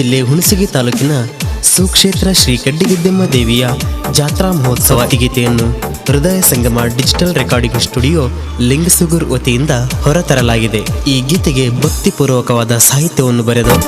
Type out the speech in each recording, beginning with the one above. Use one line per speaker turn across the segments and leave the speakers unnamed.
ಜಿಲ್ಲೆ ಹುಣಸಗಿ ತಾಲೂಕಿನ ಸುಕ್ಷೇತ್ರ ಶ್ರೀ ಕಡ್ಡಿಗೆದ್ದೆಮ್ಮ ದೇವಿಯ ಜಾತ್ರಾ ಮಹೋತ್ಸವ ಗೀತೆಯನ್ನು Hridaya Sangama digital recording studio Lingasugur ವತಿಯಿಂದ ಹೊರತರಲಾಗಿದೆ. ಈ ಗೀತೆಗೆ ಭಕ್ತಿಪೂರ್ವಕವಾದ ಸಾಹಿತ್ಯವನ್ನು
ಬರೆದರು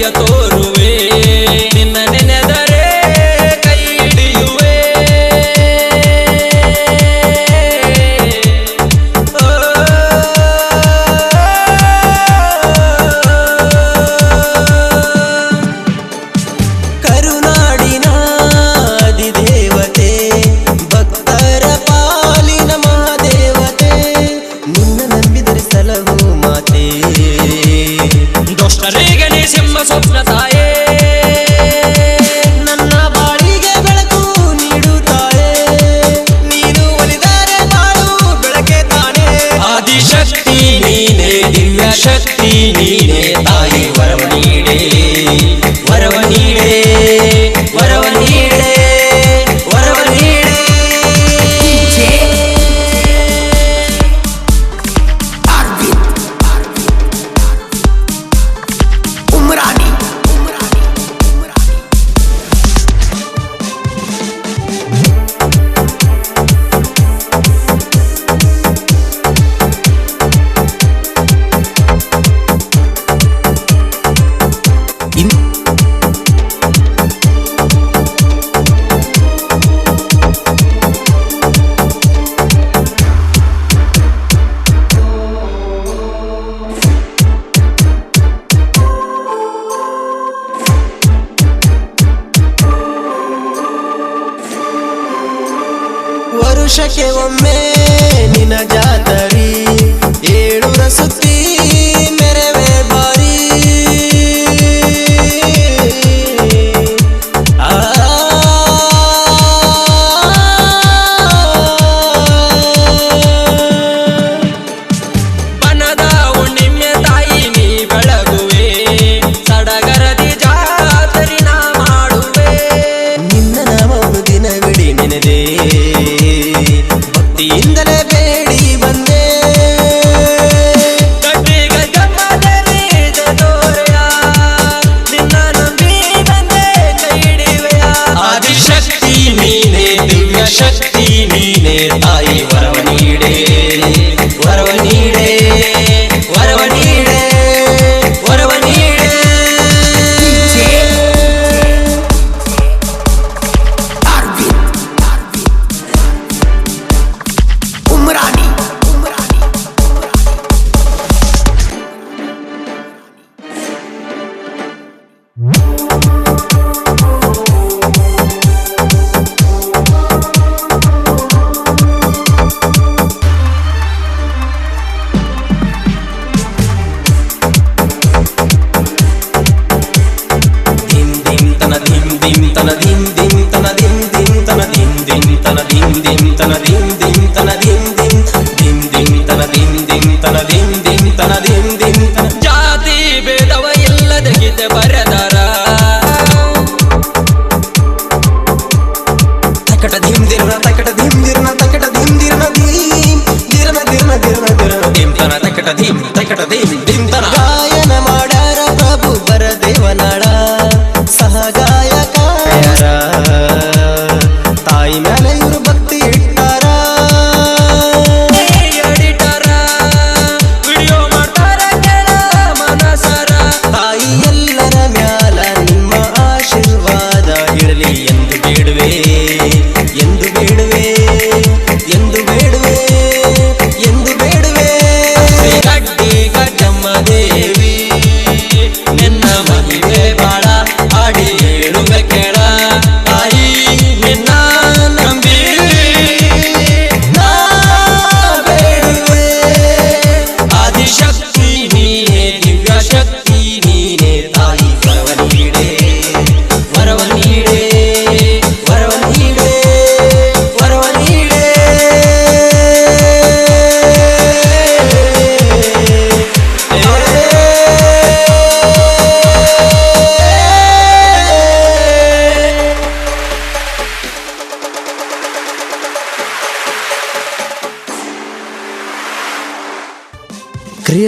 ella
todo
ವರ್ಷಕ್ಕೆ ಒಮ್ಮೆ ನಿನ ಜಾತರಿ ಏಳು ರಸುತ್ತೀ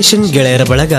ಸ್ಟೇಷನ್ ಗೆಳೆಯರ ಬಳಗ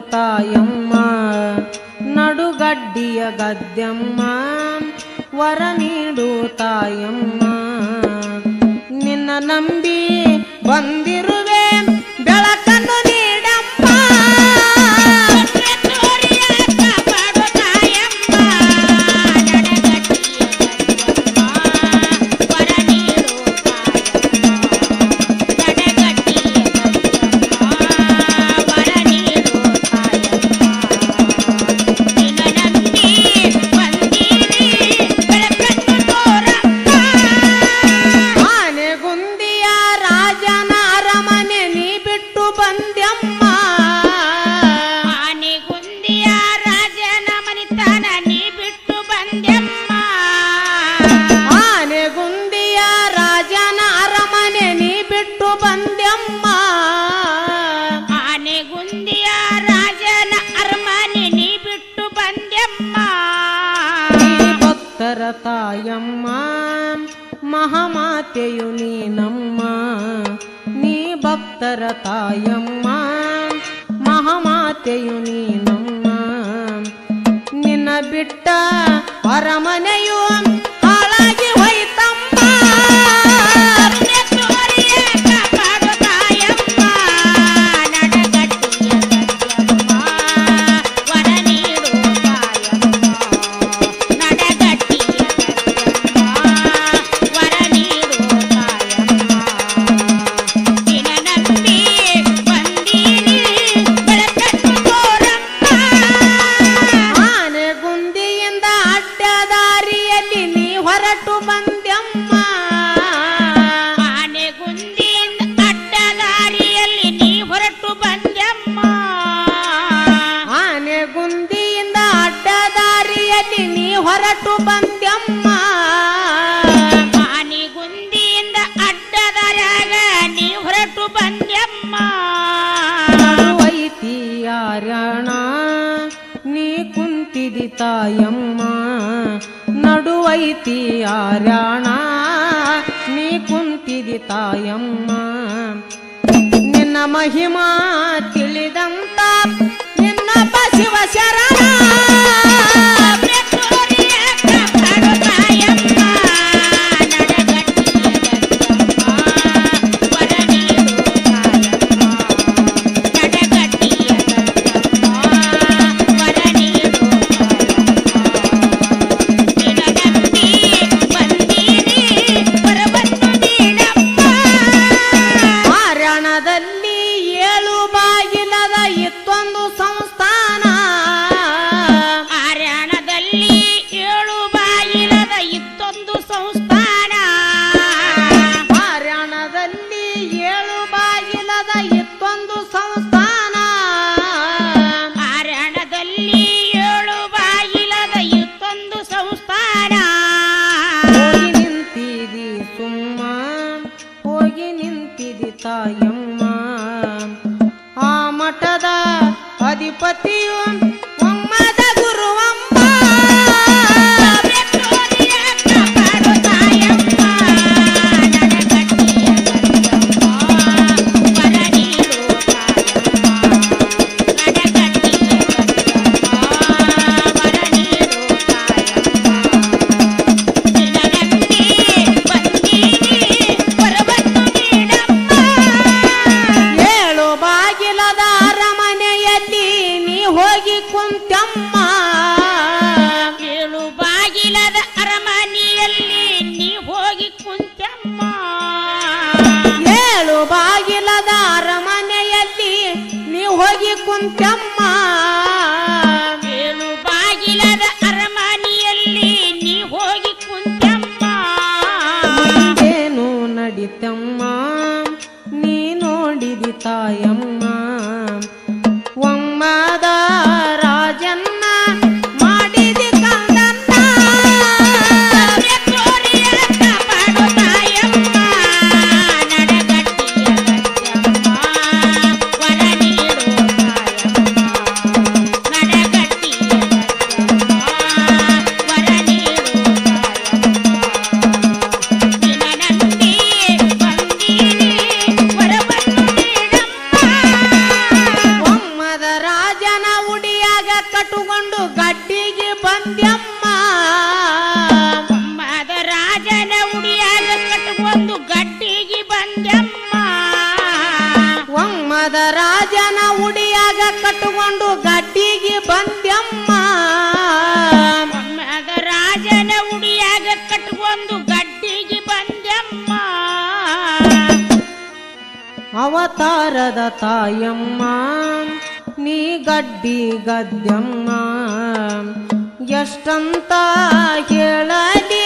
ತಾಯಮ್ಮ ನಡುಗಡ್ಡಿಯ ಗದ್ಯಮ್ಮ ವರ ನೀಡು ತಾಯಮ್ಮ. ನಿನ್ನ ನಂಬಿ ಬಂದಿರು ಮಾತೆಯು ನೀನಮ್ಮ ನೀ ಭಕ್ತರ ತಾಯಮ್ಮ. ಮಹಾಮಾತೆಯು ನೀನಮ್ಮ ನಿನ್ನ ಬಿಟ್ಟ ಅರಮನೆಯು ಹಾಳಾಗಿ ಬುಂದಿಯಿಂದ ಅಡ್ಡದಾರಿಯಲ್ಲಿ ನೀ ಹೊರಟು
ಬಂದೆಮ್ಮ ಮಾನಿಗುಂದಿಯಿಂದ ಅಡ್ಡದಾರ್ಯಾಗ ನೀ ಹೊರಟು ಬಂದೆಮ್ಮ
ವೈತಿಯಾರಣ ನೀ ಕುಂತಿದಿ ತಾಯಮ್ಮ. ನಡುವೈತಿಯಾರಣ ನೀ ಕುಂತಿದಿ ತಾಯಮ್ಮ. ನಿನ್ನ ಮಹಿಮಾ
ತಿಳಿ bailada
ಅವತಾರದ ತಾಯಮ್ಮ ನೀ ಗಡ್ಡಿ ಗದ್ಯಮ್ಮ. ಎಷ್ಟಂತ ಹೇಳಲಿ